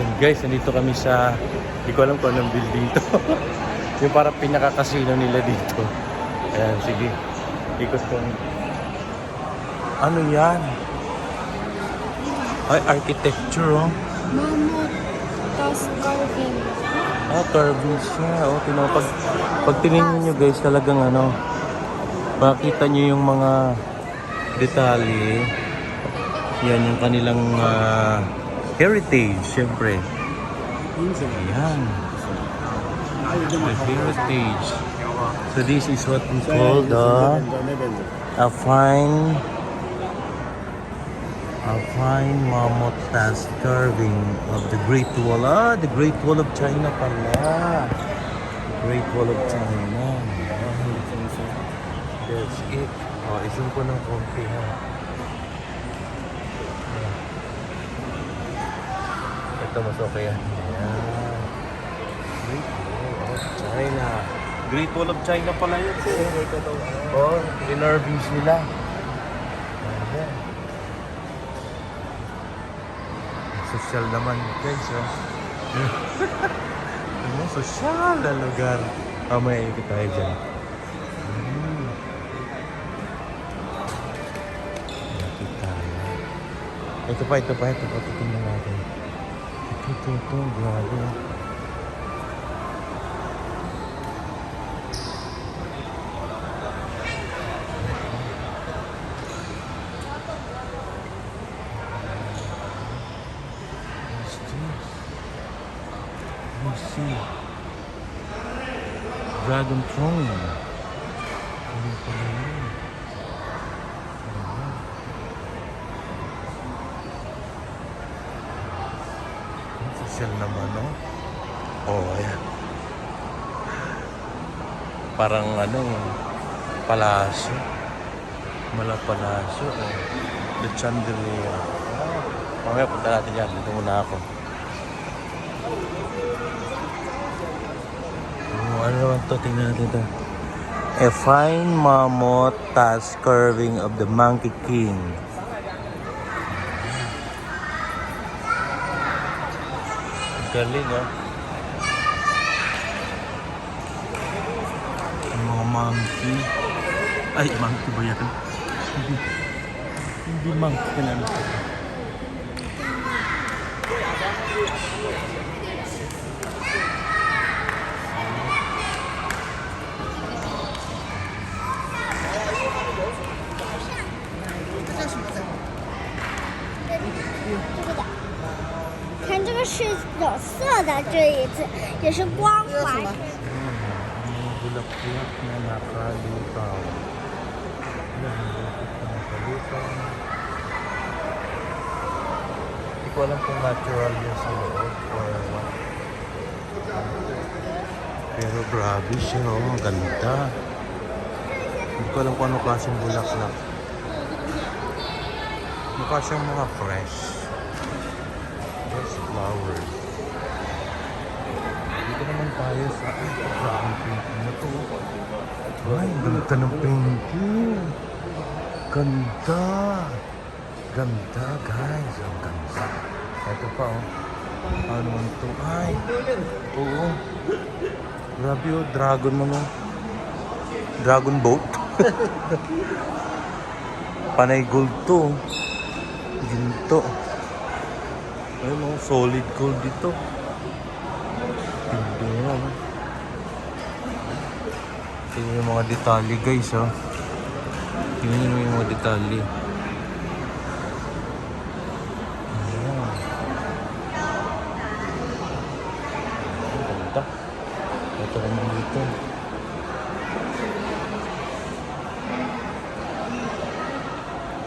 And guys, nandito kami sa, hindi ko alam kung anong building to. yung parang pinaka-casino nila dito. Ayan, sige. Ikot ko. Ano yan? Ay, architecture, oh. Mammoth tusk carving. Ah, carving siya. Oh, tino, pag, pag tinignan nyo guys, talagang ano, makita nyo yung mga detalye. Yan yung kanilang ah, heritage, syempre. Yan. The heritage. So this is what we call the a fine a fine mammoth task carving of the Great Wall. Ah, the Great Wall of China pala. The Great Wall of China. That's it. Oh, isun ko ng konti ha. Ito mas okay yan. Ayan. Great Wall of China. Great Wall of China pala yun. Oh, in-Irvings nila. Ayan. Social naman guys, oh. Ano, social na lugar. Mamaya ikot tayo dyan. Hmm. Ito pa, ito pa, ito pa. Titingnan natin. Ito, ito, ito. Grabe. oh. What's this? Let me see. Dragon Throne. Ano pala yun? Ayan. Social naman, no? Oh, ayan. Parang ano, palasyo. Mala palasyo. Oh. The Chandelier. Ah, mamaya punta natin yan. Dito muna ako. Oh, ano naman to? Tingnan natin ito. A fine mammoth task carving of the Monkey King. Galing, oh. Ang mga monkey. Ay, monkey ba yan? Hindi. Monkey na. 这看这个是有色的，这一次也是光滑。 Mga bulak-bulak na nakalutaw. Yan, bulak na nakalutaw. Hindi ko alam kung natural yun sa loob or what. Pero grabe siya, oh. Ang ganda. Hindi ko alam kung ano klaseng bulaklak. Mukha siyang mga fresh. Flowers. Dito naman tayo sa ay, grabe ang painting na to. Ay, ganda ng painting. Ganda. Ganda, guys. Ang ganda. Ito pa, oh. Ano naman to? Ay, oo. Grabe, oh. Dragon man, oh. Dragon boat. Panay gold to. oh. Ginto. Ayun, oh. Solid gold dito. Hindi na? Tingnan yung mga detalye, guys, oh. Tingnan yung mga detalye. Ito naman dito.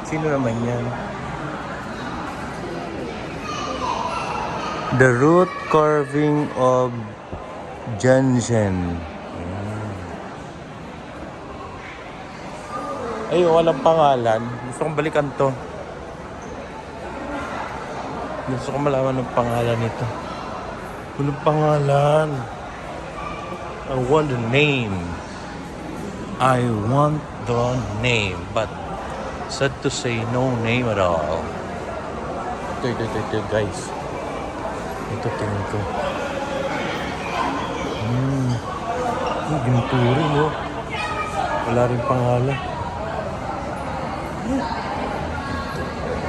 Sino naman yan? The root carving of Jansen. Ay, walang pangalan. Gusto kong balikan to. Gusto kong malaman ng pangalan nito. Walang pangalan. I want the name. I want the name. But sad to say, no name at all. Ito, ito, ito, ito guys. Ito ko. Hmm. Ang ginuturi, no? Wala rin pangalan.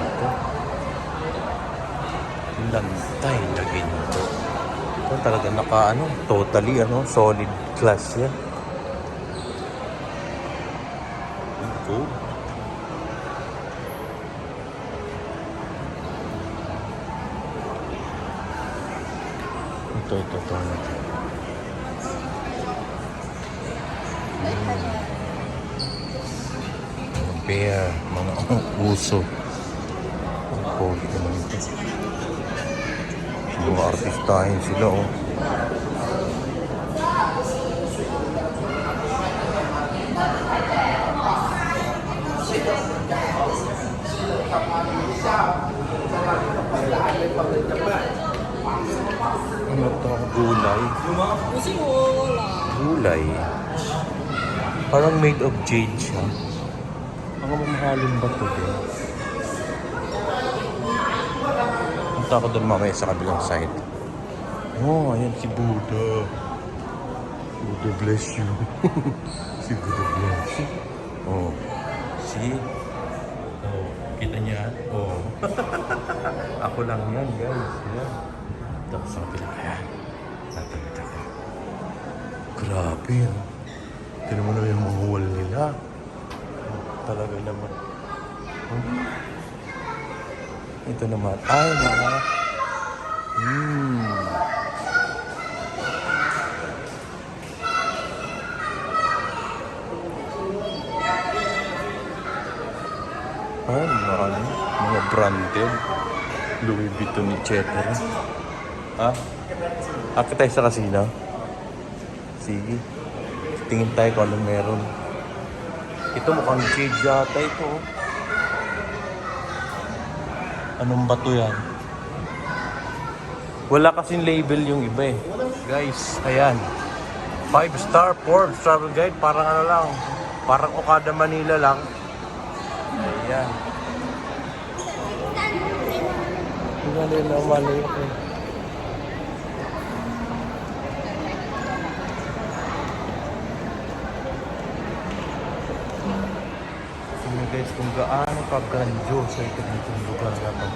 Ito. Lantay na ginto. Ito talaga naka ano, totally ano, solid glass yan. Cool. Ito, ito, ito. Mga bear, mga uso. Ang pogi naman ito. Mga artistahin sila, oh. Ano to? Gulay. Gulay. Parang made of jade siya. Ang mamahalin ba ito din? Punta ako doon mamaya sa kabilang side. Oh, ayan si Buddha. Buddha bless you. si Buddha bless you. Oh. See? Oh, kita niya? Oh. ako lang yan, guys. Yan. Tapos sa kabila. Ayan. Grabe. no? Tignan mo na yung mga wall nila. Talaga naman. Hmm. Ito naman. Ay, mga... Hmm. Ay, mga ano, mga branded. Louis Vuitton, etc. Ha? Akit tayo sa casino? Sige. Tingin tayo kung anong meron. Ito mukhang jade yata ito. oh. Anong bato yan? Wala kasing label yung iba eh. Guys, ayan. 5 star Forbes travel guide. Parang ano lang. Parang Okada Manila lang. Ayan. Hindi na mali ako. Tingnan guys kung gaano ka-grandiosa ito ditong lugar na to.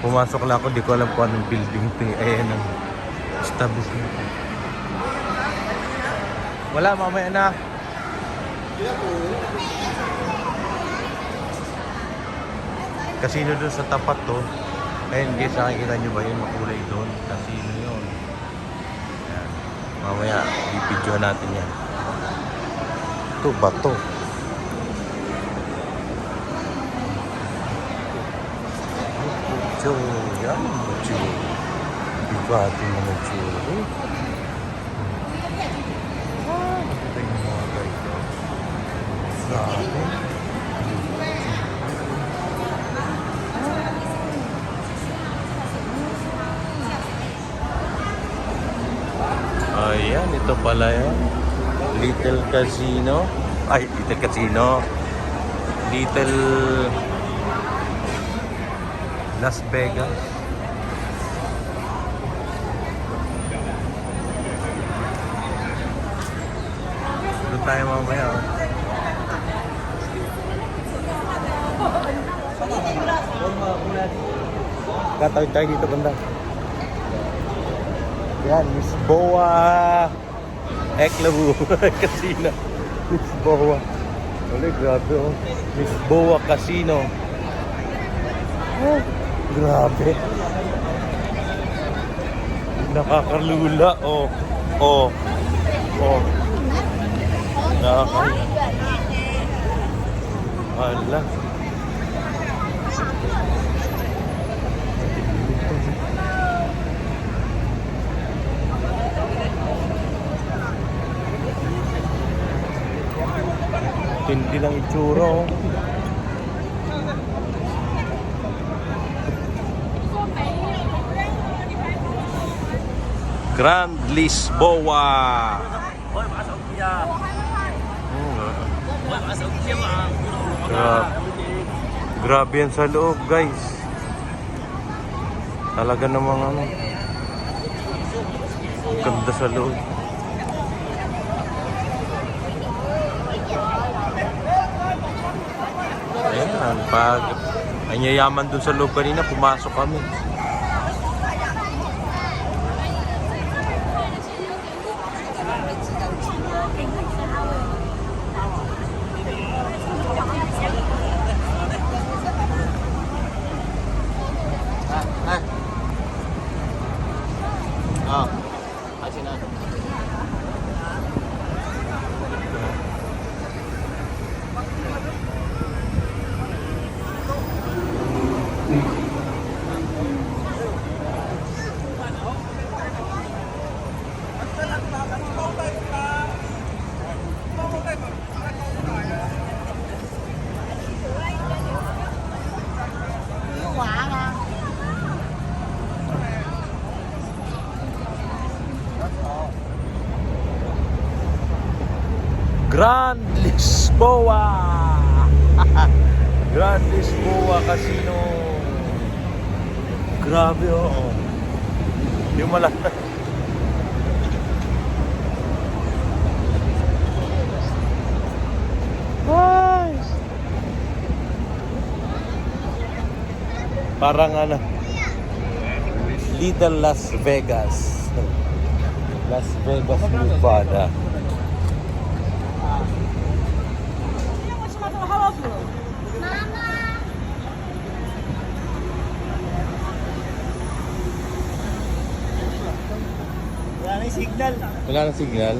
Pumasok lang ako, di ko alam kung anong building ito eh. Ayan ang establishment. Wala, mamaya na. Casino doon sa tapat to. Ayun guys, nakikita nyo ba yun? Makulay doon. Casino yun. Ayan. Mamaya, i-video natin yan. Ito ba to? Mucho, yan, mucho. Bigati mo mucho. Ah, maganda yung mga ganito. Grabe. Ayan, ito pala yan. Little Casino. Ay, Little Casino. Little Las Vegas. Doon tayo mamaya. oh. Katawid tayo dito banda. Yan, Miss Boa Eklabu Casino. Miss Boa. Ulit, grabe oh. Miss Boa Casino. Oh, grabe. Nakakalula. Oh. Oh. Oh. Nakakalula. Hala. Tindi lang itsura oh. Grand Lisboa. Grabe. Grabe yan sa loob, guys. Talaga namang ano. Ganda sa loob. Ayan, pag ang yayaman dun sa loob kanina, pumasok kami. Ah, asin na. Grand Lisboa! Grand Lisboa Casino. Grabe oh. Yung malaki. Parang ano, Little Las Vegas. Las Vegas, Nevada. Pablo. Mama! Wala na signal. Wala na signal.